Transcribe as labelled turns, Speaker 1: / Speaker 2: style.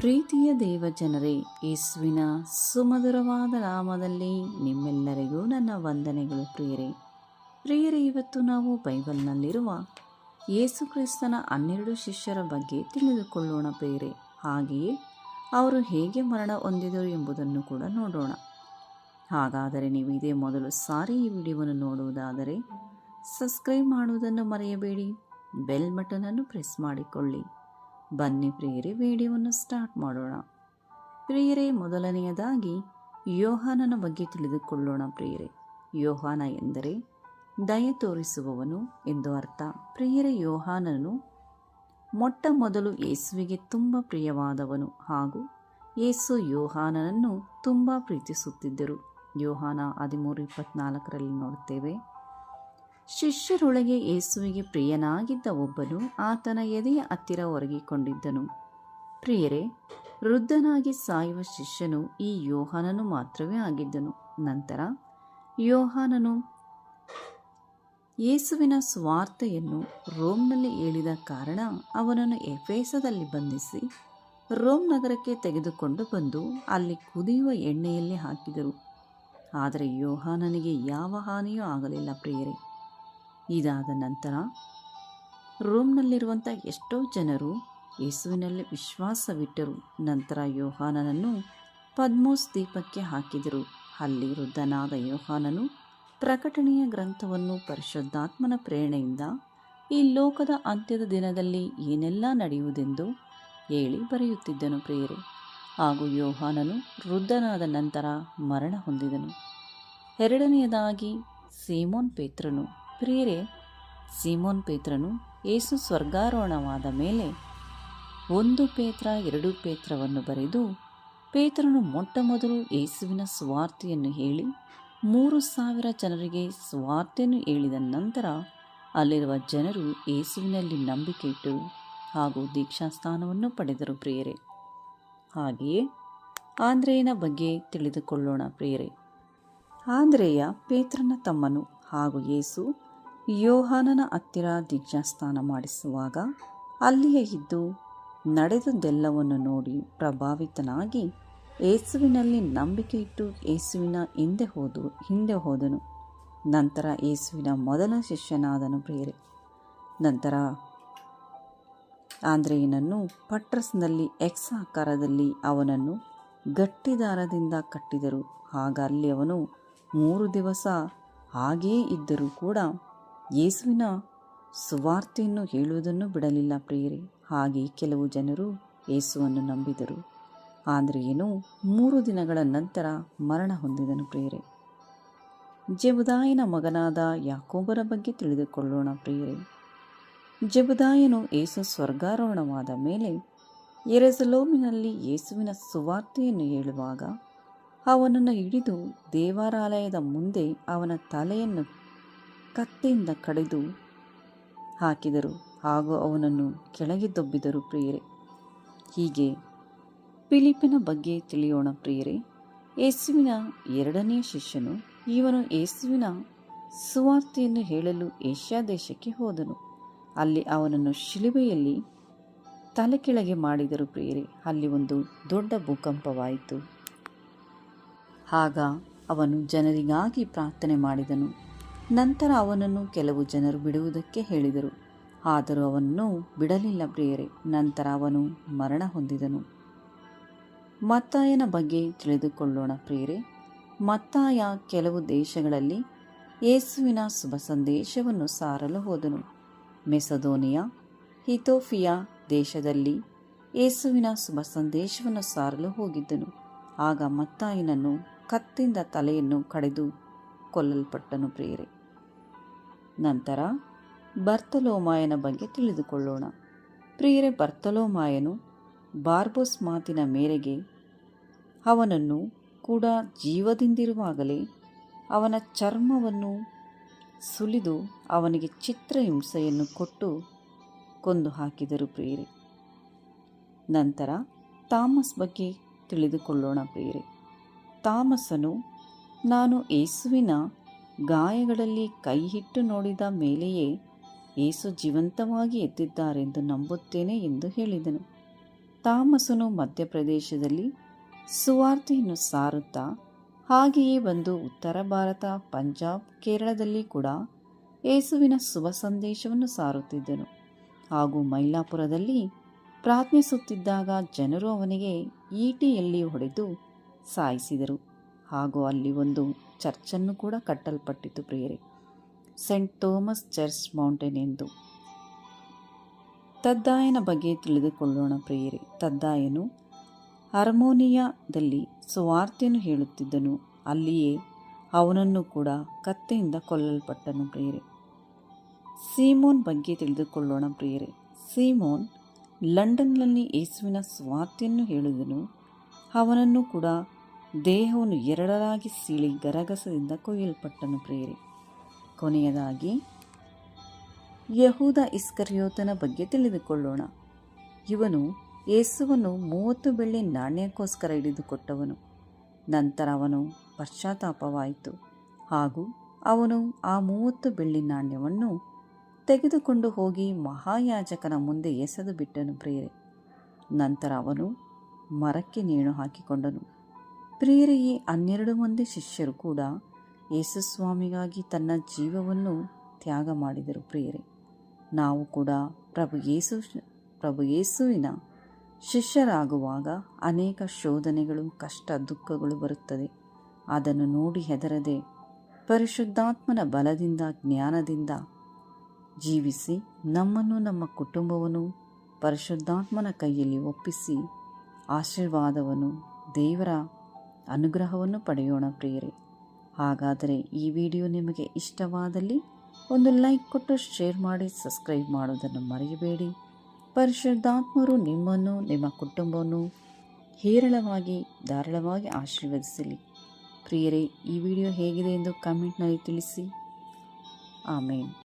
Speaker 1: ಪ್ರೀತಿಯ ದೇವಜನರೇ ಯೇಸುವಿನ ಸುಮಧುರವಾದ ನಾಮದಲ್ಲಿ ನಿಮ್ಮೆಲ್ಲರಿಗೂ ನನ್ನ ವಂದನೆಗಳು ಪ್ರಿಯರೇ. ಪ್ರಿಯರೇ, ಇವತ್ತು ನಾವು ಬೈಬಲ್ನಲ್ಲಿರುವ ಯೇಸು ಕ್ರಿಸ್ತನ ಹನ್ನೆರಡು ಶಿಷ್ಯರ ಬಗ್ಗೆ ತಿಳಿದುಕೊಳ್ಳೋಣ ಪ್ರಿಯರೇ. ಹಾಗೆಯೇ ಅವರು ಹೇಗೆ ಮರಣ ಹೊಂದಿದರು ಎಂಬುದನ್ನು ಕೂಡ ನೋಡೋಣ. ಹಾಗಾದರೆ ನೀವು ಇದೇ ಮೊದಲು ಸಾರಿ ಈ ವಿಡಿಯೋವನ್ನು ನೋಡುವುದಾದರೆ ಸಬ್ಸ್ಕ್ರೈಬ್ ಮಾಡುವುದನ್ನು ಮರೆಯಬೇಡಿ, ಬೆಲ್ ಬಟನನ್ನು ಪ್ರೆಸ್ ಮಾಡಿಕೊಳ್ಳಿ. ಬನ್ನಿ ಪ್ರಿಯರೇ, ವಿಡಿಯೋವನ್ನು ಸ್ಟಾರ್ಟ್ ಮಾಡೋಣ. ಪ್ರಿಯರೇ, ಮೊದಲನೆಯದಾಗಿ ಯೋಹಾನನ ಬಗ್ಗೆ ತಿಳಿದುಕೊಳ್ಳೋಣ ಪ್ರಿಯರೇ. ಯೋಹಾನ ಎಂದರೆ ದಯ ತೋರಿಸುವವನು ಎಂದು ಅರ್ಥ. ಪ್ರಿಯರೇ, ಯೋಹಾನನು ಮೊಟ್ಟ ಮೊದಲು ಯೇಸುವಿಗೆ ತುಂಬ ಪ್ರಿಯವಾದವನು ಹಾಗೂ ಯೇಸು ಯೋಹಾನನನ್ನು ತುಂಬ ಪ್ರೀತಿಸುತ್ತಿದ್ದರು. ಯೋಹಾನ ಹದಿಮೂರು ಇಪ್ಪತ್ನಾಲ್ಕರಲ್ಲಿ ನೋಡುತ್ತೇವೆ. ಶಿಷ್ಯರೊಳಗೆ ಯೇಸುವಿಗೆ ಪ್ರಿಯನಾಗಿದ್ದ ಒಬ್ಬನು ಆತನ ಎದೆಯ ಹತ್ತಿರ ಒರಗಿಕೊಂಡಿದ್ದನು. ಪ್ರಿಯರೇ, ವೃದ್ಧನಾಗಿ ಸಾಯುವ ಶಿಷ್ಯನು ಈ ಯೋಹಾನನು ಮಾತ್ರವೇ ಆಗಿದ್ದನು. ನಂತರ ಯೋಹಾನನು ಯೇಸುವಿನ ಸ್ವಾರ್ಥೆಯನ್ನು ರೋಮ್ನಲ್ಲಿ ಹೇಳಿದ ಕಾರಣ ಅವನನ್ನು ಎಫೇಸದಲ್ಲಿ ಬಂಧಿಸಿ ರೋಮ್ ನಗರಕ್ಕೆ ತೆಗೆದುಕೊಂಡು ಬಂದು ಅಲ್ಲಿ ಕುದಿಯುವ ಎಣ್ಣೆಯಲ್ಲಿ ಹಾಕಿದರು. ಆದರೆ ಯೋಹಾನನಿಗೆ ಯಾವ ಹಾನಿಯೂ ಆಗಲಿಲ್ಲ ಪ್ರಿಯರೇ. ಇದಾದ ನಂತರ ರೋಮ್ನಲ್ಲಿರುವಂಥ ಎಷ್ಟೋ ಜನರು ಯೇಸುವಿನಲ್ಲಿ ವಿಶ್ವಾಸವಿಟ್ಟರು. ನಂತರ ಯೋಹಾನನನ್ನು ಪದ್ಮೋಸ್ ದೀಪಕ್ಕೆ ಹಾಕಿದರು. ಅಲ್ಲಿ ವೃದ್ಧನಾದ ಯೋಹಾನನು ಪ್ರಕಟಣೆಯ ಗ್ರಂಥವನ್ನು ಪರಿಶುದ್ಧಾತ್ಮನ ಪ್ರೇರಣೆಯಿಂದ ಈ ಲೋಕದ ಅಂತ್ಯದ ದಿನದಲ್ಲಿ ಏನೆಲ್ಲ ನಡೆಯುವುದೆಂದು ಹೇಳಿ ಬರೆಯುತ್ತಿದ್ದನು ಪ್ರಿಯರೇ. ಹಾಗೂ ಯೋಹಾನನು ವೃದ್ಧನಾದ ನಂತರ ಮರಣ ಹೊಂದಿದನು. ಎರಡನೆಯದಾಗಿ ಸೀಮೋನ್ ಪೇತ್ರನು ಪ್ರಿಯರೇ ಸೀಮೋನ್ ಪೇತ್ರನು ಏಸು ಸ್ವರ್ಗಾರೋಹಣವಾದ ಮೇಲೆ ಒಂದು ಪೇತ್ರ, ಎರಡು ಪೇತ್ರವನ್ನು ಬರೆದು ಪೇತ್ರನು ಮೊಟ್ಟ ಮೊದಲು ಯೇಸುವಿನ ಸ್ವಾರ್ಥೆಯನ್ನು ಹೇಳಿ ಮೂರು ಸಾವಿರ ಜನರಿಗೆ ಸ್ವಾರ್ಥೆಯನ್ನು ಹೇಳಿದ ನಂತರ ಅಲ್ಲಿರುವ ಜನರು ಯೇಸುವಿನಲ್ಲಿ ನಂಬಿಕೆ ಇಟ್ಟು ಹಾಗೂ ದೀಕ್ಷಾಸ್ಥಾನವನ್ನು ಪಡೆದರು ಪ್ರಿಯರೇ ಹಾಗೆಯೇ ಆಂದ್ರೇಯನ ಬಗ್ಗೆ ತಿಳಿದುಕೊಳ್ಳೋಣ ಪ್ರಿಯರೇ ಆಂದ್ರೇಯ ಪೇತ್ರನ ತಮ್ಮನು ಹಾಗೂ ಯೇಸು ಯೋಹಾನನ ಹತ್ತಿರ ದೀಕ್ಷಾಸ್ನಾನ ಮಾಡಿಸುವಾಗ ಅಲ್ಲಿಯೇ ಇದ್ದು ನಡೆದದ್ದೆಲ್ಲವನ್ನು ನೋಡಿ ಪ್ರಭಾವಿತನಾಗಿ ಏಸುವಿನಲ್ಲಿ ನಂಬಿಕೆ ಇಟ್ಟು ಏಸುವಿನ ಹಿಂದೆ ಹೋದು, ಹಿಂದೆ ಹೋದನು. ನಂತರ ಏಸುವಿನ ಮೊದಲ ಶಿಷ್ಯನಾದನು ಬೇರೆ ನಂತರ ಆಂದ್ರೆಯನನ್ನು ಪಟ್ರಸ್ನಲ್ಲಿ ಎಕ್ಸ್ ಆಕಾರದಲ್ಲಿ ಅವನನ್ನು ಗಟ್ಟಿದಾರದಿಂದ ಕಟ್ಟಿದರು. ಆಗ ಅಲ್ಲಿ ಅವನು ಮೂರು ದಿವಸ ಹಾಗೆಯೇ ಇದ್ದರೂ ಕೂಡ ಯೇಸುವಿನ ಸುವಾರ್ತೆಯನ್ನು ಹೇಳುವುದನ್ನು ಬಿಡಲಿಲ್ಲ ಪ್ರಿಯರೇ. ಹಾಗೆ ಕೆಲವು ಜನರು ಯೇಸುವನ್ನು ನಂಬಿದರು. ಆಂದ್ರೇಯನು ಮೂರು ದಿನಗಳ ನಂತರ ಮರಣ ಹೊಂದಿದನು ಪ್ರಿಯರೇ. ಜಬುದಾಯನ ಮಗನಾದ ಯಾಕೋಬರ ಬಗ್ಗೆ ತಿಳಿದುಕೊಳ್ಳೋಣ ಪ್ರಿಯರೇ. ಜಬುದಾಯನು ಏಸು ಸ್ವರ್ಗಾರೋಹಣವಾದ ಮೇಲೆ ಎರೆಸಲೋಮಿನಲ್ಲಿ ಯೇಸುವಿನ ಸುವಾರ್ತೆಯನ್ನು ಹೇಳುವಾಗ ಅವನನ್ನು ಹಿಡಿದು ದೇವಾಲಯದ ಮುಂದೆ ಅವನ ತಲೆಯನ್ನು ಕತ್ತಿಯಿಂದ ಕಡಿದು ಹಾಕಿದರು. ಹಾಗೂ ಅವನನ್ನು ಕೆಳಗೆ ದೊಬ್ಬಿದರು ಪ್ರಿಯರೇ. ಹೀಗೆ ಫಿಲಿಪಿನ ಬಗ್ಗೆ ತಿಳಿಯೋಣ ಪ್ರಿಯರೇ. ಯೇಸುವಿನ ಎರಡನೇ ಶಿಷ್ಯನು ಇವನು ಯೇಸುವಿನ ಸುವಾರ್ತೆಯನ್ನು ಹೇಳಲು ಏಷ್ಯಾ ದೇಶಕ್ಕೆ ಹೋದನು. ಅಲ್ಲಿ ಅವನನ್ನು ಶಿಲುಬೆಯಲ್ಲಿ ತಲೆ ಕೆಳಗೆ ಮಾಡಿದರು ಪ್ರಿಯರೇ. ಅಲ್ಲಿ ಒಂದು ದೊಡ್ಡ ಭೂಕಂಪವಾಯಿತು. ಆಗ ಅವನು ಜನರಿಗಾಗಿ ಪ್ರಾರ್ಥನೆ ಮಾಡಿದನು. ನಂತರ ಅವನನ್ನು ಕೆಲವು ಜನರು ಬಿಡುವುದಕ್ಕೆ ಹೇಳಿದರು. ಆದರೂ ಅವನನ್ನು ಬಿಡಲಿಲ್ಲ ಪ್ರಿಯರೇ. ನಂತರ ಅವನು ಮರಣ ಹೊಂದಿದನು. ಮತ್ತಾಯನ ಬಗ್ಗೆ ತಿಳಿದುಕೊಳ್ಳೋಣ ಪ್ರಿಯರೇ. ಮತ್ತಾಯ ಕೆಲವು ದೇಶಗಳಲ್ಲಿ ಯೇಸುವಿನ ಶುಭ ಸಂದೇಶವನ್ನು ಸಾರಲು ಹೋದನು. ಮೆಸದೋನಿಯಾ, ಹಿತೋಫಿಯಾ ದೇಶದಲ್ಲಿ ಯೇಸುವಿನ ಶುಭ ಸಂದೇಶವನ್ನು ಸಾರಲು ಹೋಗಿದ್ದನು. ಆಗ ಮತ್ತಾಯನನ್ನು ಕತ್ತಿಂದ ತಲೆಯನ್ನು ಕಡಿದು ಕೊಲ್ಲಲ್ಪಟ್ಟನು ಪ್ರಿಯರೇ. ನಂತರ ಬರ್ತಲೋಮಾಯನ ಬಗ್ಗೆ ತಿಳಿದುಕೊಳ್ಳೋಣ. ಪ್ರಿಯರೇ, ಬರ್ತಲೋಮಾಯನು ಬಾರ್ಬೋಸ್ ಮಾತಿನ ಮೇರೆಗೆ ಅವನನ್ನು ಕೂಡ ಜೀವದಿಂದಿರುವಾಗಲೇ ಅವನ ಚರ್ಮವನ್ನು ಸುಲಿದು ಅವನಿಗೆ ಚಿತ್ರಹಿಂಸೆಯನ್ನು ಕೊಟ್ಟು ಕೊಂದು ಹಾಕಿದರು ಪ್ರಿಯರೇ. ನಂತರ ತಾಮಸ್ ಬಗ್ಗೆ ತಿಳಿದುಕೊಳ್ಳೋಣ ಪ್ರಿಯರೇ. ತಾಮಸನು, ನಾನು ಯೇಸುವಿನ ಗಾಯಗಳಲ್ಲಿ ಕೈ ಹಿಟ್ಟು ನೋಡಿದ ಮೇಲೆಯೇ ಏಸು ಜೀವಂತವಾಗಿ ಎದ್ದಿದ್ದಾರೆಂದು ನಂಬುತ್ತೇನೆ ಎಂದು ಹೇಳಿದನು. ತಾಮಸನು ಮಧ್ಯಪ್ರದೇಶದಲ್ಲಿ ಸುವಾರ್ತೆಯನ್ನು ಸಾರುತ್ತಾ ಹಾಗೆಯೇ ಬಂದು ಉತ್ತರ ಭಾರತ, ಪಂಜಾಬ್, ಕೇರಳದಲ್ಲಿ ಕೂಡ ಏಸುವಿನ ಶುಭ ಸಂದೇಶವನ್ನು ಸಾರುತ್ತಿದ್ದನು. ಹಾಗೂ ಮೈಲಾಪುರದಲ್ಲಿ ಪ್ರಾರ್ಥಿಸುತ್ತಿದ್ದಾಗ ಜನರು ಅವನಿಗೆ ಈಟಿಯಲ್ಲಿ ಹೊಡೆದು ಸಾಯಿಸಿದರು. ಹಾಗೂ ಅಲ್ಲಿ ಒಂದು ಚರ್ಚನ್ನು ಕೂಡ ಕಟ್ಟಲ್ಪಟ್ಟಿತು ಪ್ರಿಯರೇ. ಸೆಂಟ್ ಥೋಮಸ್ ಚರ್ಚ್ ಮೌಂಟೇನ್ ಎಂದು. ತದ್ದಾಯನ ಬಗ್ಗೆ ತಿಳಿದುಕೊಳ್ಳೋಣ ಪ್ರಿಯರೇ. ತದ್ದಾಯನು ಹಾರ್ಮೋನಿಯಾದಲ್ಲಿ ಸುವಾರ್ತೆಯನ್ನು ಹೇಳುತ್ತಿದ್ದನು. ಅಲ್ಲಿಯೇ ಅವನನ್ನು ಕೂಡ ಕತ್ತೆಯಿಂದ ಕೊಲ್ಲಲ್ಪಟ್ಟನು ಪ್ರಿಯರೇ. ಸೀಮೋನ್ ಬಗ್ಗೆ ತಿಳಿದುಕೊಳ್ಳೋಣ ಪ್ರಿಯರೇ. ಸೀಮೋನ್ ಲಂಡನ್ನಲ್ಲಿ ಯೇಸುವಿನ ಸ್ವಾರ್ಥೆಯನ್ನು ಹೇಳಿದನು. ಅವನನ್ನು ಕೂಡ ದೇಹವನ್ನು ಎರಡರಾಗಿ ಸೀಳಿ ಗರಗಸದಿಂದ ಕೊಯ್ಯಲ್ಪಟ್ಟನು ಪ್ರೇರಿ ಕೊನೆಯದಾಗಿ, ಯಹೂದ ಇಸ್ಕರ್ಯೋತನ ಬಗ್ಗೆ ತಿಳಿದುಕೊಳ್ಳೋಣ. ಇವನು ಯೇಸುವನ್ನು ಮೂವತ್ತು ಬೆಳ್ಳಿ ನಾಣ್ಯಕ್ಕೋಸ್ಕರ ಹಿಡಿದುಕೊಟ್ಟವನು. ನಂತರ ಅವನು ಪಶ್ಚಾತ್ತಾಪವಾಯಿತು. ಹಾಗೂ ಅವನು ಆ ಮೂವತ್ತು ಬೆಳ್ಳಿ ನಾಣ್ಯವನ್ನು ತೆಗೆದುಕೊಂಡು ಹೋಗಿ ಮಹಾಯಾಜಕನ ಮುಂದೆ ಎಸೆದು ಬಿಟ್ಟನು ಪ್ರೇರೆ ನಂತರ ಅವನು ಮರಕ್ಕೆ ನೇಣು ಹಾಕಿಕೊಂಡನು. ಪ್ರಿಯರೇ ಈ ಹನ್ನೆರಡು ಮಂದಿ ಶಿಷ್ಯರು ಕೂಡ ಯೇಸುಸ್ವಾಮಿಗಾಗಿ ತನ್ನ ಜೀವವನ್ನು ತ್ಯಾಗ ಮಾಡಿದರು ಪ್ರಿಯರೇ. ನಾವು ಕೂಡ ಪ್ರಭು ಯೇಸು ಪ್ರಭು ಯೇಸುವಿನ ಶಿಷ್ಯರಾಗುವಾಗ ಅನೇಕ ಶೋಧನೆಗಳು, ಕಷ್ಟ, ದುಃಖಗಳು ಬರುತ್ತದೆ. ಅದನ್ನು ನೋಡಿ ಹೆದರದೆ ಪರಿಶುದ್ಧಾತ್ಮನ ಬಲದಿಂದ, ಜ್ಞಾನದಿಂದ ಜೀವಿಸಿ ನಮ್ಮನ್ನು, ನಮ್ಮ ಕುಟುಂಬವನ್ನು ಪರಿಶುದ್ಧಾತ್ಮನ ಕೈಯಲ್ಲಿ ಒಪ್ಪಿಸಿ ಆಶೀರ್ವಾದವನ್ನು ದೇವರ ಅನುಗ್ರಹವನ್ನು ಪಡೆಯೋಣ ಪ್ರಿಯರೇ. ಹಾಗಾದರೆ ಈ ವಿಡಿಯೋ ನಿಮಗೆ ಇಷ್ಟವಾದಲ್ಲಿ ಒಂದು ಲೈಕ್ ಕೊಟ್ಟು ಶೇರ್ ಮಾಡಿ, ಸಬ್ಸ್ಕ್ರೈಬ್ ಮಾಡೋದನ್ನು ಮರೆಯಬೇಡಿ. ಪರಿಶುದ್ಧಾತ್ಮರು ನಿಮ್ಮನ್ನು, ನಿಮ್ಮ ಕುಟುಂಬವನ್ನು ಹೇರಳವಾಗಿ, ಧಾರಾಳವಾಗಿ ಆಶೀರ್ವದಿಸಲಿ. ಪ್ರಿಯರೇ, ಈ ವಿಡಿಯೋ ಹೇಗಿದೆ ಎಂದು ಕಮೆಂಟ್ನಲ್ಲಿ ತಿಳಿಸಿ. ಆಮೇಲೆ